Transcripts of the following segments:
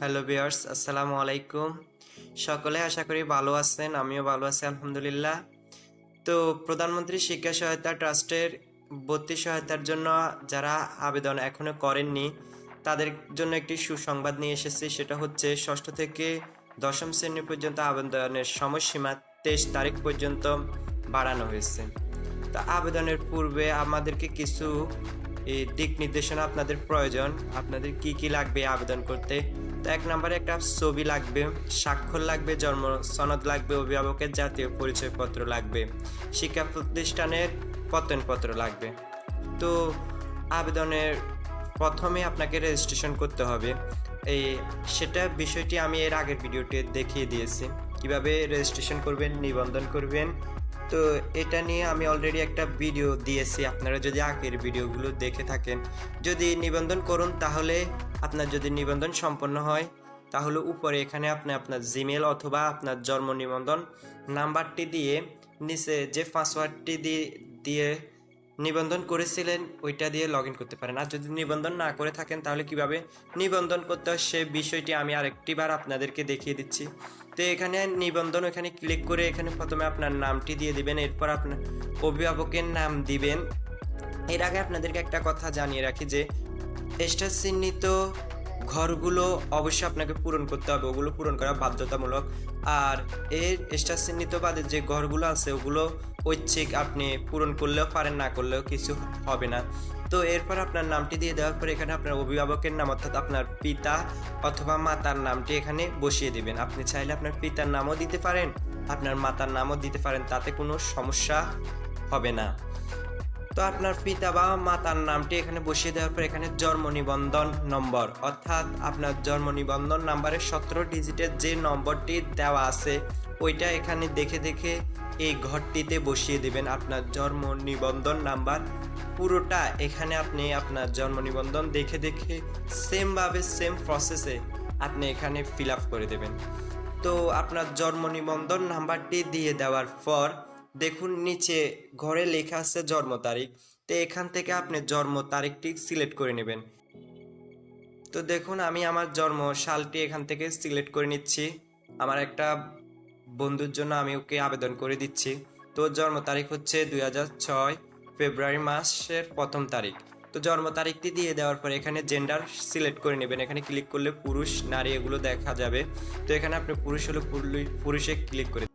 Hello বিয়ার্স আসসালামু আলাইকুম। সকলে আশা করি ভালো আছেন, আমিও ভালো আছি, আলহামদুলিল্লাহ। তো প্রধানমন্ত্রী শিক্ষা সহায়তা ট্রাস্টের ভর্তি সহায়তার জন্য যারা আবেদন এখনও করেননি, তাদের জন্য একটি সুসংবাদ নিয়ে এসেছি, সেটা হচ্ছে ষষ্ঠ থেকে দশম শ্রেণি পর্যন্ত আবেদনের সময়সীমা তেইশ তারিখ পর্যন্ত বাড়ানো হয়েছে। তা আবেদনের পূর্বে আমাদেরকে কিছু দিক নির্দেশনা আপনাদের প্রয়োজন, আপনাদের কি কি লাগবে আবেদন করতে? তো এক নম্বরে একটা ছবি লাগবে, স্বাক্ষর লাগবে, জন্ম সনদ লাগবে, অভিভাবকের জাতীয় পরিচয়পত্র লাগবে, শিক্ষা প্রতিষ্ঠানের পত্তনপত্র লাগবে। তো আবেদনের প্রথমে আপনাকে রেজিস্ট্রেশন করতে হবে। এই সেটা বিষয়টি আমি এর আগের ভিডিওতে দেখিয়ে দিয়েছি। কীভাবে রেজিস্ট্রেশন করবেন, নিবন্ধন করবেন, তো এটা নিয়ে আমি অলরেডি একটা ভিডিও দিয়েছি। আপনারা যদি আগের ভিডিওগুলো দেখে থাকেন, যদি নিবন্ধন করুন তাহলে আপনার যদি নিবন্ধন সম্পন্ন হয়, তাহলে উপরে এখানে আপনি আপনার জিমেল অথবা আপনার জন্ম নিবন্ধন নাম্বারটি দিয়ে নিচে যে পাসওয়ার্ডটি দিয়ে দিয়ে নিবন্ধন করেছিলেন, ওইটা দিয়ে লগ করতে পারেন। আর যদি নিবন্ধন না করে থাকেন, তাহলে কীভাবে নিবন্ধন করতে হয়, সে বিষয়টি আমি আরেকটিবার আপনাদেরকে দেখিয়ে দিচ্ছি। তো এখানে নিবন্ধন এখানে ক্লিক করে এখানে প্রথমে আপনার নামটি দিয়ে দিবেন, এরপর আপনার অভিভাবকের নাম দিবেন। এর আগে আপনাদেরকে একটা কথা জানিয়ে রাখি যে স্টার চিহ্নিত ঘরগুলো অবশ্যই আপনাকে পূরণ করতে হবে, ওগুলো পূরণ করা বাধ্যতামূলক। আর এর স্টার চিহ্নিত বাদে যে ঘরগুলো আছে, ওগুলো ঐচ্ছিক আপনি পূরণ করলেও পারেন, না করলেও কিছু হবে না। তো এরপর আপনার নামটি দিয়ে দেওয়ার পর এখানে আপনার অভিভাবকের নাম, অর্থাৎ আপনার পিতা অথবা মাতার নামটি এখানে বসিয়ে দেবেন। আপনি চাইলে আপনার পিতার নামও দিতে পারেন, আপনার মাতার নামও দিতে পারেন, তাতে কোনো সমস্যা হবে না। তো আপনার পিতা বা মাতার নামটি এখানে বসিয়ে দেওয়ার পর এখানে জন্ম নিবন্ধন নম্বর, অর্থাৎ আপনার জন্ম নিবন্ধন নাম্বারের সতেরো ডিজিটের যে নম্বরটি দেওয়া আছে, ওইটা এখানে দেখে দেখে এই ঘরটিতে বসিয়ে দেবেন আপনার জন্ম নিবন্ধন নাম্বার। পুরোটা এখানে আপনি আপনার জন্ম নিবন্ধন দেখে দেখে সেমভাবে সেম প্রসেসে আপনি এখানে ফিল আপ করে দেবেন। তো আপনার জন্ম নিবন্ধন নাম্বারটি দিয়ে দেওয়ার পর দেখুন, নিচে ঘরে লেখা আছে জন্ম তারিখ। তো এখান থেকে আপনি জন্ম তারিখটি সিলেক্ট করে নেবেন। তো দেখুন, আমি আমার জন্ম সালটি এখান থেকে সিলেক্ট করে নিচ্ছি। আমার একটা বন্ধুর জন্য আমি ওকে আবেদন করে দিচ্ছি। তো জন্ম তারিখ হচ্ছে দুই ফেব্রুয়ারি মাসের প্রথম তারিখ। তো জন্ম তারিখটি দিয়ে দেওয়ার পর এখানে জেন্ডার সিলেক্ট করে নেবেন। এখানে ক্লিক করলে পুরুষ, নারী এগুলো দেখা যাবে। তো এখানে আপনি পুরুষ হলে পুরুষে ক্লিক করে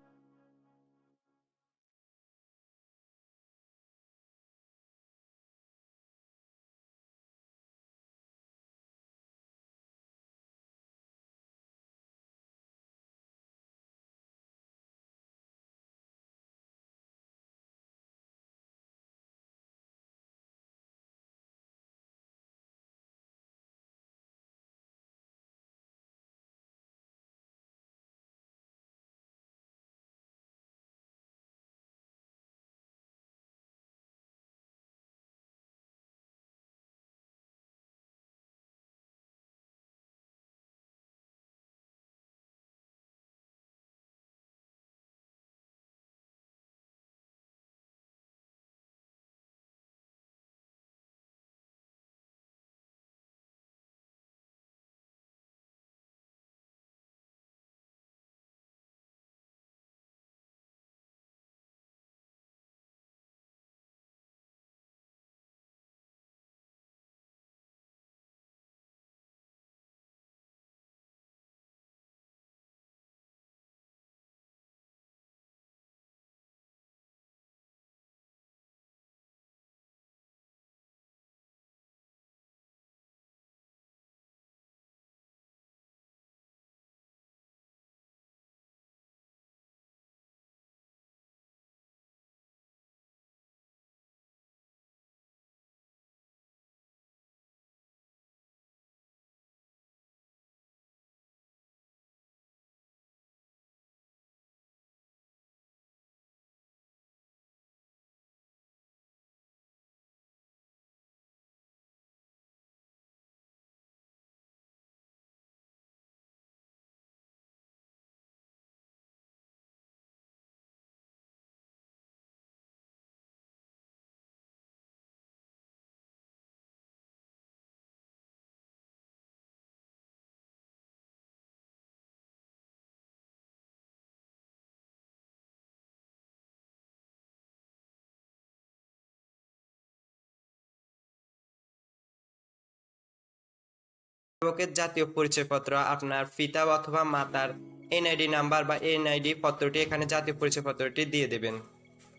অভিভাবকের জাতীয় পরিচয়পত্র, আপনার পিতা অথবা মাতার এনআইডি নাম্বার বা এনআইডি পত্রটি এখানে জাতীয় পরিচয়পত্রটি দিয়ে দেবেন।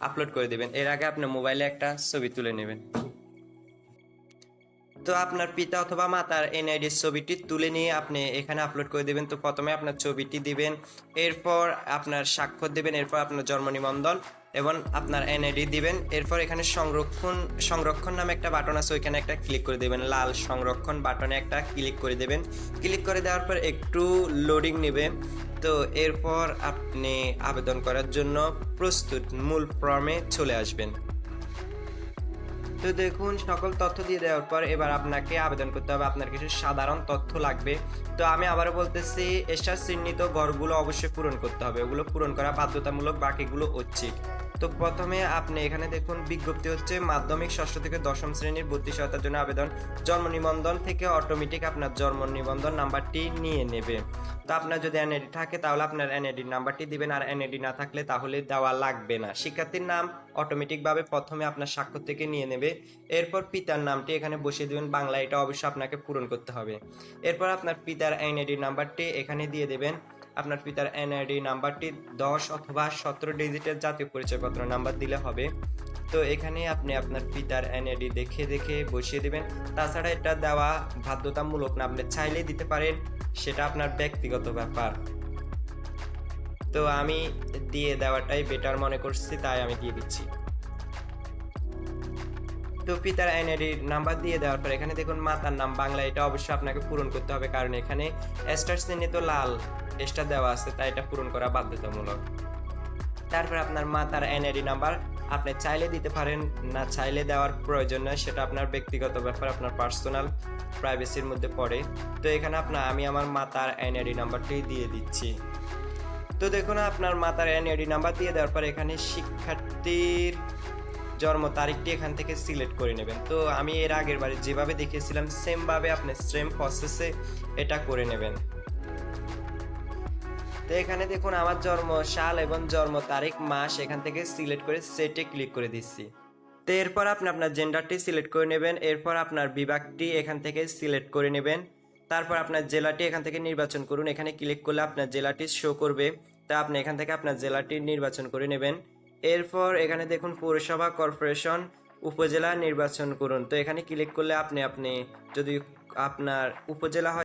আপলোড করে দেবেন। এর আগে আপনি মোবাইলে একটা ছবি তুলে নেবেন। তো আপনার পিতা অথবা মাতার এনআইডির ছবিটি তুলে নিয়ে আপনি এখানে আপলোড করে দেবেন। তো প্রথমে আপনার ছবিটি দিবেন। এরপর আপনার স্বাক্ষর দেবেন। এরপর আপনার জন্ম নিবন্ধন এবং আপনার এনআইডি দিবেন। এরপর এখানে সংরক্ষণ সংরক্ষণ নামে একটা বাটন আছে, ওইখানে একটা ক্লিক করে দেবেন। লাল সংরক্ষণ বাটনে একটা ক্লিক করে দেবেন। ক্লিক করে দেওয়ার পর একটু লোডিং নেবে তো এরপর আপনি আবেদন করার জন্য প্রস্তুত মূল ফর্মে চলে আসবেন। তো দেখুন, সকল তথ্য দিয়ে দেওয়ার পর এবার আপনাকে আবেদন করতে হবে। আপনার কিছু সাধারণ তথ্য লাগবে। তো আমি আবারও বলতেছি এসব চিহ্নিত ঘরগুলো অবশ্যই পূরণ করতে হবে। ওগুলো পূরণ করা বাধ্যতামূলক, বাকিগুলো ঐচ্ছিক। তো প্রথমে আপনি এখানে দেখুন, বিজ্ঞপ্তি হচ্ছে মাধ্যমিক ষষ্ঠ থেকে দশম শ্রেণির ভর্তি সহায়তার জন্য আবেদন। জন্ম নিবন্ধন থেকে অটোমেটিক আপনার জন্ম নিবন্ধন নাম্বারটি নিয়ে নেবে। তো আপনার যদি এনআইডি থাকে, তাহলে আপনার এনআইডি নাম্বারটি দিবেন, আর এনআইডি না থাকলে তাহলে দেওয়া লাগবে না। শিক্ষার্থীর নাম অটোমেটিকভাবে প্রথমে আপনার স্বাক্ষর থেকে নিয়ে নেবে। এরপর পিতার নামটি এখানে বসিয়ে দেবেন বাংলা এটা অবশ্যই আপনাকে পূরণ করতে হবে। এরপর আপনার পিতার এনআইডি নাম্বারটি এখানে দিয়ে দেবেন। আপনার পিতার এনআইডি নাম্বারটি দশ অথবা সতেরো ডিজিটের জাতীয় পরিচয়পত্র নাম্বার দিলে হবে। তো এখানে আপনি আপনার পিতার এনআইডি দেখে দেখে বসিয়ে দেবেন। তাছাড়া এটা দেওয়া বাধ্যতামূলক না, আপনি চাইলেই দিতে পারেন, সেটা আপনার ব্যক্তিগত ব্যাপার। তো আমি দিয়ে দেওয়াটাই বেটার মনে করছি, তাই আমি দিয়ে দিচ্ছি। তো পিতার এনআইডি নাম্বার দিয়ে দেওয়ার পর এখানে দেখুন মাতার নাম বাংলা এটা অবশ্যই আপনাকে পূরণ করতে হবে, কারণ এখানে স্টার চিহ্নিত লাল। স্টার দেওয়া আছে, তাই এটা পূরণ করা বাধ্যতামূলক। তারপর আপনার মাতার এনআইডি নাম্বার আপনি চাইলে দিতে পারেন, না চাইলে দেওয়ার প্রয়োজন নয়, সেটা আপনার ব্যক্তিগত ব্যাপার, আপনার পার্সোনাল প্রাইভেসির মধ্যে পড়ে। তো এখানে আপনার আমি আমার মাতার এনআইডি নাম্বারটি দিয়ে দিচ্ছি। তো দেখুন, আপনার মাতার এনআইডি নাম্বার দিয়ে দেওয়ার পর এখানে শিক্ষার্থীর জন্ম তারিখটি এখান থেকে সিলেক্ট করে নেবেন। তো আমি এর আগের বারে যেভাবে দেখিয়েছিলাম, সেমভাবে আপনি সেম প্রসেসে এটা করে নেবেন। তো এখানে দেখুন আমার জন্ম সাল এবং জন্ম তারিখ, মাস, এখান থেকে সিলেক্ট করে সেটে ক্লিক করে দিচ্ছি। তো এরপর আপনি আপনার জেন্ডারটি সিলেক্ট করে নেবেন, এরপর আপনার বিভাগটি এখান থেকে সিলেক্ট করে নেবেন, তারপর আপনার জেলাটি এখান থেকে নির্বাচন করুন। এখানে ক্লিক করলে আপনার জেলাটি শো করবে, তা আপনি এখান থেকে আপনার জেলাটি নির্বাচন করে নেবেন। এরপর এখানে দেখুন পৌরসভা, কর্পোরেশন, উপজেলা নির্বাচন করুন। তো এখানে ক্লিক করলে আপনি আপনি যদি আপনার উপজেলা হয়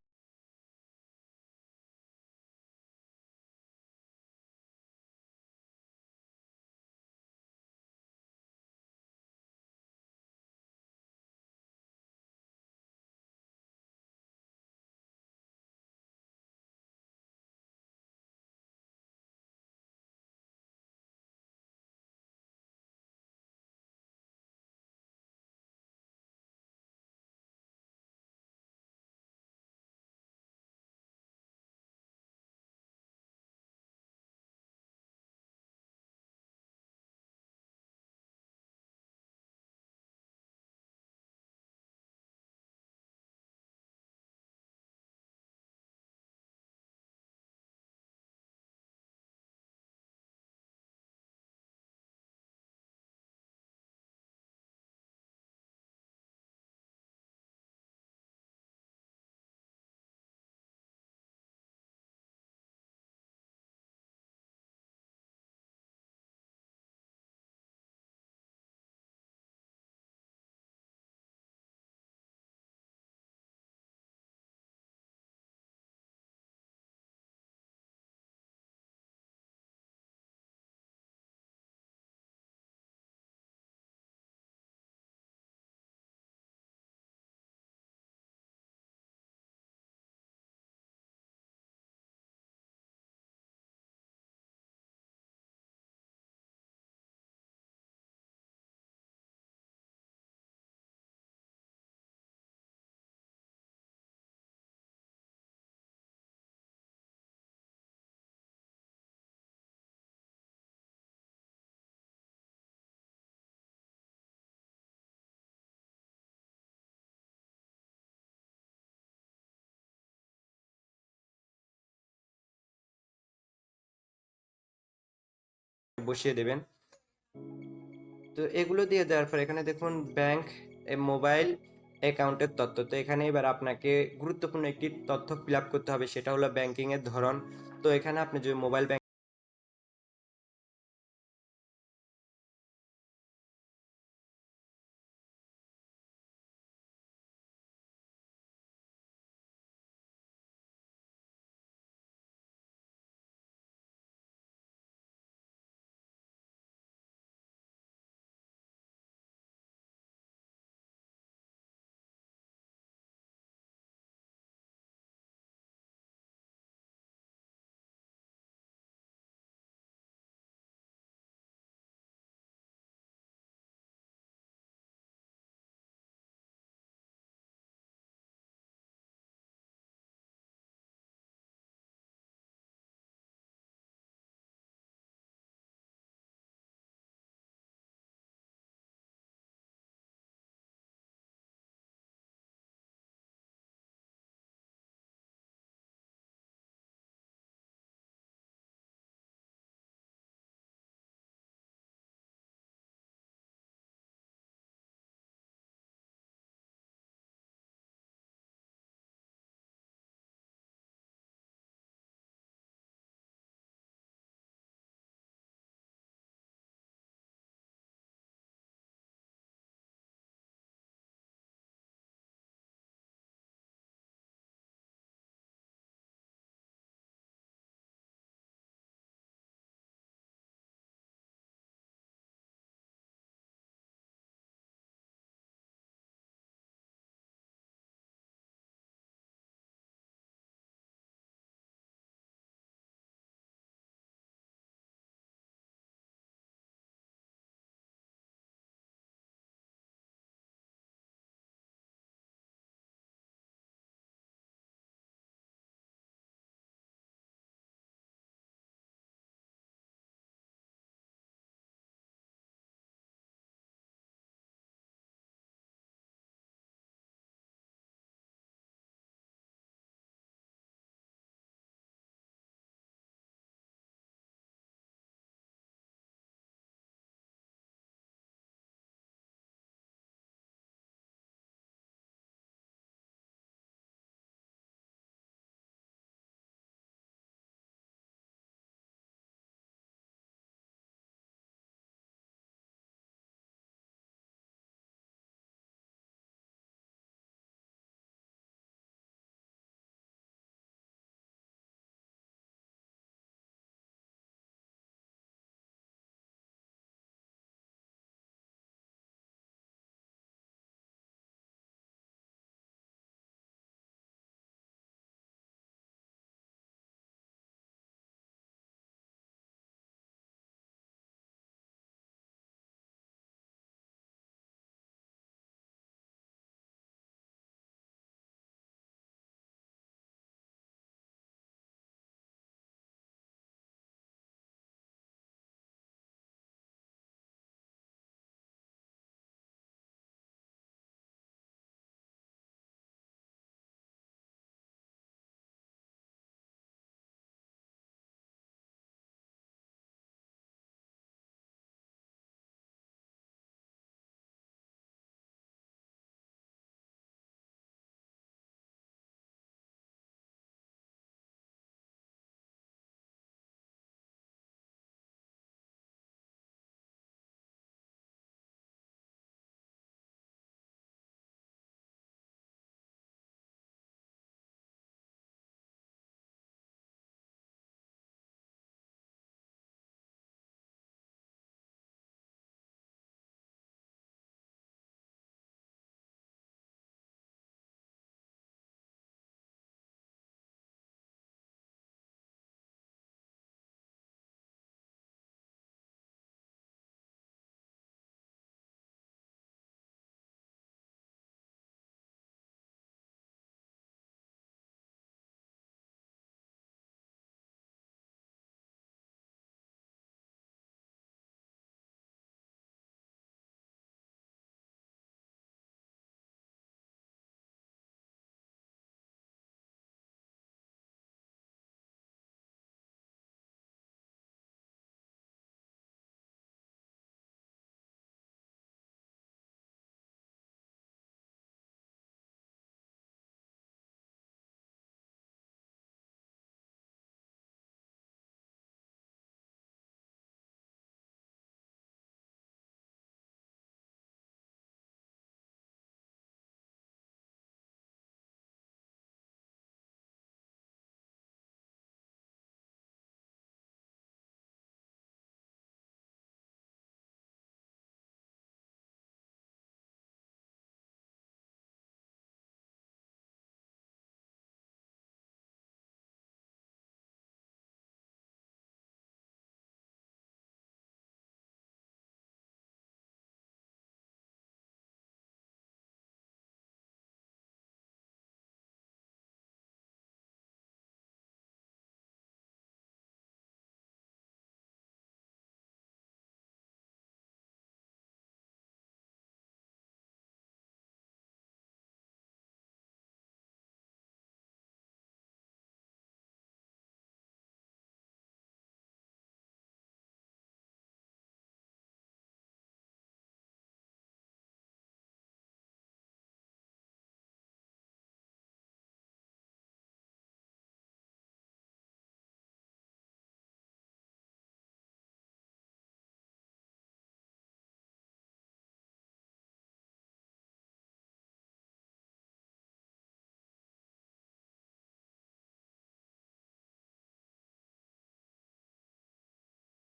বসিয়ে দেবেন। তো এগুলো দিয়ে দেওয়ার পর এখানে দেখুন ব্যাংক মোবাইল অ্যাকাউন্টের তথ্য। তো এখানে এবার আপনাকে গুরুত্বপূর্ণ একটি তথ্য ফিল করতে হবে, সেটা হলো ব্যাংকিংয়ের ধরন। তো এখানে আপনি যদি মোবাইল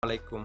আলাইকুম।